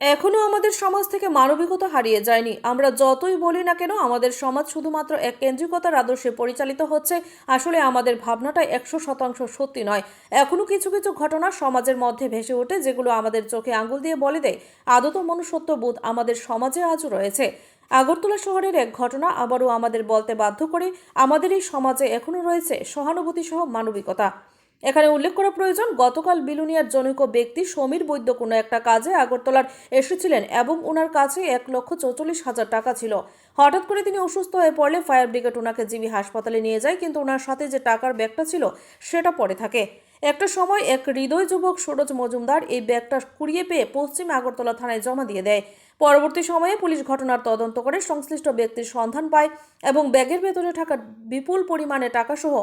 এখনও আমাদের সমাজ থেকে মানবিকতা হারিয়ে যায়নি। আমরা যতই বলি না কেন, আমাদের সমাজ শুধুমাত্র এক কেন্দ্রিকতার আদর্শে পরিচালিত হচ্ছে। আসলে আমাদের ভাবনাটা একশো শতাংশ সত্যি নয়। এখনও কিছু কিছু ঘটনা সমাজের মধ্যে ভেসে ওঠে, যেগুলো আমাদের চোখে আঙুল দিয়ে বলে দেয়, আদত মনুষ্যত্ব বোধ আমাদের সমাজে আজও রয়েছে। আগরতলা শহরের এক ঘটনা আবারও আমাদের বলতে বাধ্য করে, আমাদের এই সমাজে এখনও রয়েছে সহানুভূতি সহ মানবিকতা। এখানে উল্লেখ করা প্রয়োজন, গতকাল বিলুনিয়ার জনৈক ব্যক্তি সমীর বৈদ্য কোনো একটা কাজে আগরতলার এসেছিলেন এবং ওনার কাছে এক লক্ষ চৌচল্লিশ হাজার টাকা ছিল। হঠাৎ করে তিনি অসুস্থ হয়ে পড়লে ফায়ার ব্রিগেড ওনাকে জিবি হাসপাতালে নিয়ে যায়, কিন্তু ওনার সাথে যে টাকার ব্যাগটা ছিল সেটা পড়ে থাকে। একটা সময় এক হৃদয় যুবক সুরজ মজুমদার এই ব্যাগটা কুড়িয়ে পেয়ে পশ্চিম আগরতলা থানায় জমা দিয়ে দেয়। পরবর্তী সময়ে পুলিশ ঘটনার তদন্ত করে সংশ্লিষ্ট ব্যক্তির সন্ধান পায় এবং ব্যাগের ভেতরে থাকা বিপুল পরিমাণে টাকাসহ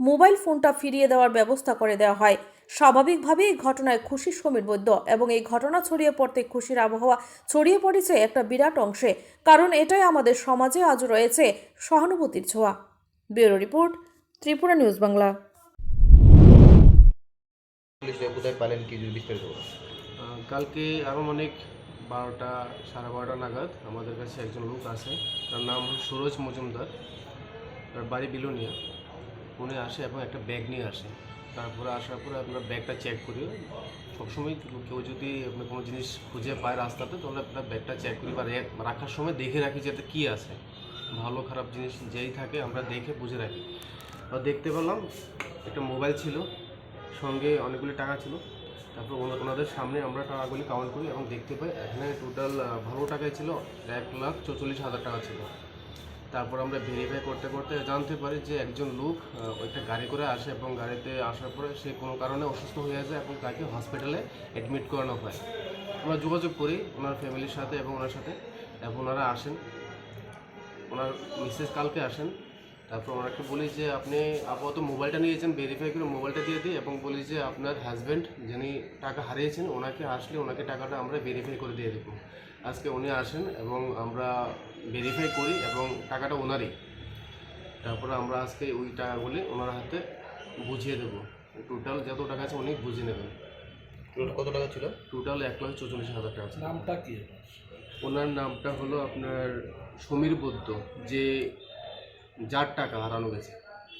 মোবাইল ফোনটা ফিরিয়ে দেওয়ার ব্যবস্থা করে দেওয়া হয়। স্বাভাবিকভাবেই এই ঘটনায় খুশি সমীর বৈদ্য এবং এই ঘটনা ছড়িয়ে পড়তে খুশির আবহাওয়া ছড়িয়ে পড়েছে একটা বিরাট অংশে। কারণ এটাই আমাদের সমাজে আজ রয়েছে সহানুভূতির ছোঁয়া। Bureau report Tripura news Bangla. কালকে আরও পালেন কি যদি বিস্তারিত বলুন। আহ, কালকে আনুমানিক বারোটা সাড়ে বারোটা নাগাদ আমাদের কাছে একজন লোক আছে তার নাম সুরজ মজুমদার। তার বাড়ি বিলোনিয়া। উনি আসে এবং একটা ব্যাগ নিয়ে আসে। তারপরে আসার পরে আমরা ব্যাগটা চেক করি। সবসময় কেউ- যদি আপনার কোনো জিনিস খুঁজে পায় রাস্তাতে, তাহলে আপনার ব্যাগটা চেক করি বা রাখার সময় দেখে রাখি যে এতে কী আছে। ভালো, খারাপ জিনিস যেই থাকে আমরা দেখে বুঝে রাখি। আর দেখতে পেলাম, একটা মোবাইল ছিল, সঙ্গে অনেকগুলি টাকা ছিল। তারপর ওনা- ওনাদের সামনে আমরা টাকাগুলি কাউন্ট করি এবং দেখতে পাই, এখানে টোটাল ভালো টাকাই ছিল, এক লাখ চৌচল্লিশ হাজার টাকা ছিল। তারপর আমরা ভেরিফাই করতে করতে জানতে পারি যে একজন লোক একটা গাড়ি করে আসে এবং গাড়িতে আসার পরে সে কোনো কারণে অসুস্থ হয়ে যায় এবং তাকে হসপিটালে অ্যাডমিট করানো হয়। আমরা যোগাযোগ করি ওনার ফ্যামিলির সাথে এবং ওনার সাথে এবং ওনারা আসেন। ওনার মিসেস কালকে আসেন। তারপর ওনাকে বলি যে, আপনি আপাতত মোবাইলটা নিয়েছেন ভেরিফাই করে মোবাইলটা দিয়ে দিই এবং বলি যে, আপনার হাজব্যান্ড যিনি টাকা হারিয়েছেন, ওনাকে আসলে ওনাকে টাকাটা আমরা ভেরিফাই করে দিয়ে দেবো। আজকে উনি আসেন এবং আমরা ভেরিফাই করি এবং টাকাটা ওনারই। তারপরে আমরা আজকে ওই টাকাগুলি ওনার হাতে বুঝিয়ে দেবো। টোটাল যত টাকা আছে উনি বুঝিয়ে নেবেন। টোটাল কত টাকা ছিল? টোটাল এক লাখ চৌচল্লিশ হাজার টাকা আছে। নামটা কি ওনার নামটা হলো আপনার সমীর বৈদ্য যে যার টাকা হারানো গেছে।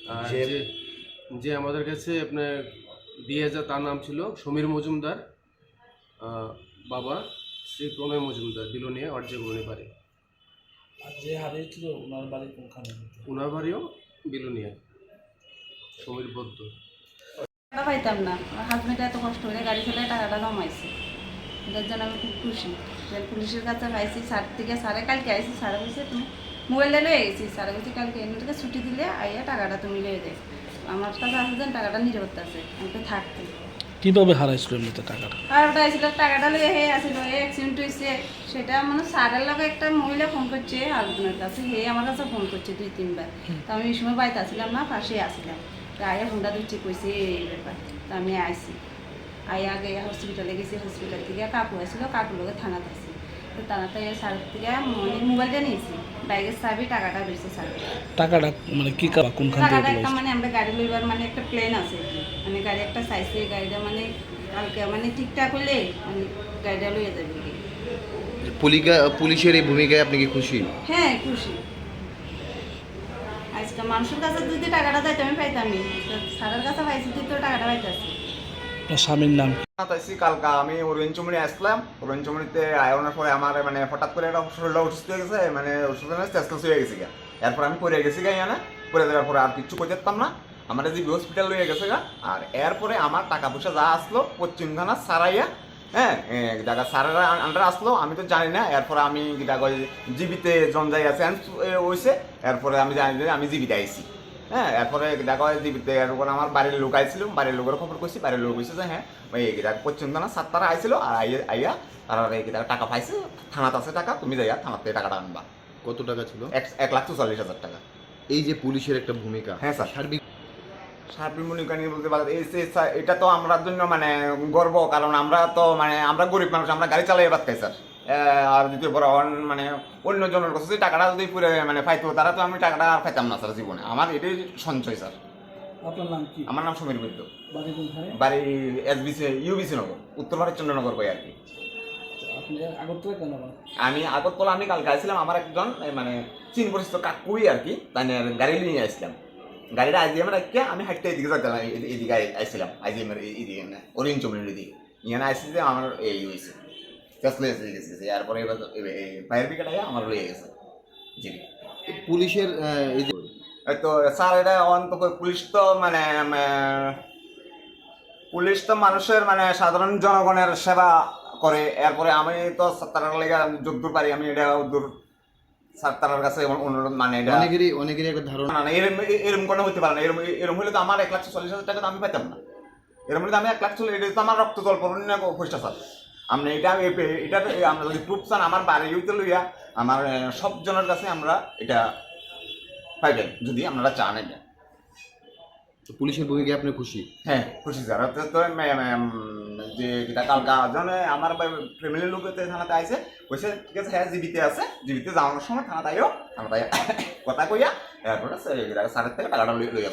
আর যে- যে আমাদের কাছে আপনার দিয়ে যা তার নাম ছিল সমীর মজুমদার। বাবা শ্রী প্রণয় মজুমদার বিলোনিয়া অর্জে গুলনি বাড়ি। আর যে হারিয়েছিল ওনার বাড়ি কোনখানে? ওনার বাড়িও বিলোনিয়া সমীর বৈদ্য টাকা পাইতাম না। আমার হাজব্যান্ড এত কষ্ট করে গাড়ি চালিয়ে টাকাটা জমাইছে। এটার জন্য আমি খুব খুশি। পুলিশের কাছে পাইছি স্যার থেকে স্যারে কালকে আইসি স্যারে বলছে তুমি মোবাইলটা লয়ে গেছি স্যারে বলছি কালকে এমনিটাকে ছুটি দিলে আইয়া টাকাটা তুমি লয়ে যাই আমার কাছে আছে টাকাটা নিরাপত্তা আছে আমি তো থাকতে কীভাবে হারাইছিল এমনিতে টাকাটা? আর ওটা আইছিল টাকাটা লয়ে হে আসিল হে অ্যাক্সিডেন্ট হয়েছে সেটা মানে স্যারের লগে একটা মহিলা ফোন করছে হাজবেন্ডের কাছে। হে আমার কাছে ফোন করছে দুই তিনবার। তো আমি এই সময় বাড়িতে আসছিলাম না পাশে আসছিলাম তো আয়া ফোনটা দিচ্ছে কইছে এই ব্যাপার। তো আমি আইসি আয়া আগে হসপিটালে গেছি হসপিটাল থেকে কাকু আসছিল কাকুর লগে থানাতে আসি তো থানাতে স্যার থেকে মানে মোবাইলটা নিয়েছি। বাইকের চাবি টাকাটা রয়েছে স্যার টাকাটা মানে কি কা কোনখান থেকে টাকাটা একটা মানে আমরা গাড়ি লইবার মানে একটা প্লেন আছে মানে গাড়ি একটা চাইছে গাড়িটা মানে কালকে মানে ঠিকঠাক হলে মানে গাড়িটা লইয়ে যাবে। পুলিকা পুলিশের এই ভূমিকায় আপনি কি খুশি? হ্যাঁ খুশি। আজকে মানুষের কাছে যদি টাকাটা দেয় আমি পাইতামই। স্যারের কাছে পাইছি তুই তো টাকাটা পাইতাছি। স্বামীর নাম। তাইছি কালকা আমি ওরেঞ্চমুড়ি আসলাম। আয়োনের পরে আমার মানে হঠাৎ করে একটা শরীরটা গেছে মানে হয়ে গেছে গা। এরপর আমি পড়ে গেছি গা পড়ে যাওয়ার পরে আর করতে পারতাম না। আমার যে হসপিটাল হয়ে গেছে গা। আর এরপরে আমার টাকা পয়সা যা আসলো পশ্চিম থানা সারাইয়া হ্যাঁ আন্ডার আসলো, আমি তো জানি না। এরপরে আমি জায়গা জীবিতে জঞ্জাই আছে হয়েছে এরপরে আমি জানি আমি জীবিতে আইছি। হ্যাঁ এরপরে দেখা হয় এরপর আমার বাড়ির লোক আইছিল বাড়ির লোকের খবর করছি বাড়ির লোক কইছে যে হ্যাঁ ওই দেখ পশ্চিম থানা সাত তারা আইছিল আর আইয়া তারা এই টাকা পাইছে থানাতে আছে টাকা তুমি যাইয়া থেকে টাকাটা আনবা। কত টাকা ছিল? এক এক লাখ চুয়াল্লিশ হাজার টাকা। এই যে পুলিশের একটা ভূমিকা হ্যাঁ, স্যার। সার্বিক সার্বিক মূল্যায়ন নিয়ে বলতে পারে এটা তো আমরার জন্য মানে গর্ব কারণ আমরা তো মানে আমরা গরিব মানুষ আমরা গাড়ি চালাই বাদ খাই স্যার। আর দ্বিতীয় অন- মানে অন্য জনের কাছে যদি টাকাটা যদি পুরো মানে পাইতো তারা তো আমি টাকাটা আর পাইতাম না স্যার জীবনে। আমার এটাই সঞ্চয় স্যার। আপনার নাম কি? আমার নাম সমীর বৈদ্য। বাড়ি এসবিসি ইউবিসি নগর উত্তর ভারতচন্দ্র নগর কই আর কি আমি আগরতলা আমি কালকে আসছিলাম আমার একজন মানে চীন পরিচিত কাকুই আর কি তাই গাড়ি নিয়ে আসছিলাম। গাড়িটা আইজিএম রাখিয়ে আমি হাঁটতে এদিকে যাচ্ছিলাম এদি- এদিকে আসছিলাম আইজিএম এর এদিকে না ওরিয়েন্ট চমড়ির এদিকে। ইয়ানে আসছি যে আমার এই হয়েছে চেষ্টা এসে গেছে এরপরে এবার ফায়ার ব্রিগেড আইয়া আমার রয়ে গেছে জি পুলিশের এই যে তো স্যার এটা অন্তত পুলিশ তো মানে পুলিশ তো মানুষের মানে সাধারণ জনগণের সেবা করে এরপরে আমি তো তার লেগে যদ্দূর পারি আমি এটা দূর তার কাছে অনুরোধ মানে এটা অনেকেরই অনেকেরই একটা ধারণা না না এরম এরম কোনো হতে পারে না এরম এরম হলে তো আমার এক লাখ চল্লিশ হাজার টাকা তো আমি পেতাম না এরম হলে তো আমি এক লাখ চল্লিশ এটা তো আমার রক্ত জল পড়ুন না পয়সা স্যার আমরা এটা এটা আমরা যদি প্রুফ চান আমার বাড়ি হইতে লইয়া আমার সবজনের কাছে আমরা এটা পাইবেন যদি আপনারা চান এটা। তো পুলিশের ভূমিকায় আপনি খুশি? হ্যাঁ খুশি স্যার। তো যে এটা কালকা জনে আমার ফ্যামিলির লোক থানাতে আইছে কইছে ঠিক আছে হ্যাঁ জীবিতে আছে। জীবিতে যাওয়ার সময় থানাতে আইও থানাতে কথা কইয়া এরপরে স্যারের থেকে টাকাটা লইয়া লইয়া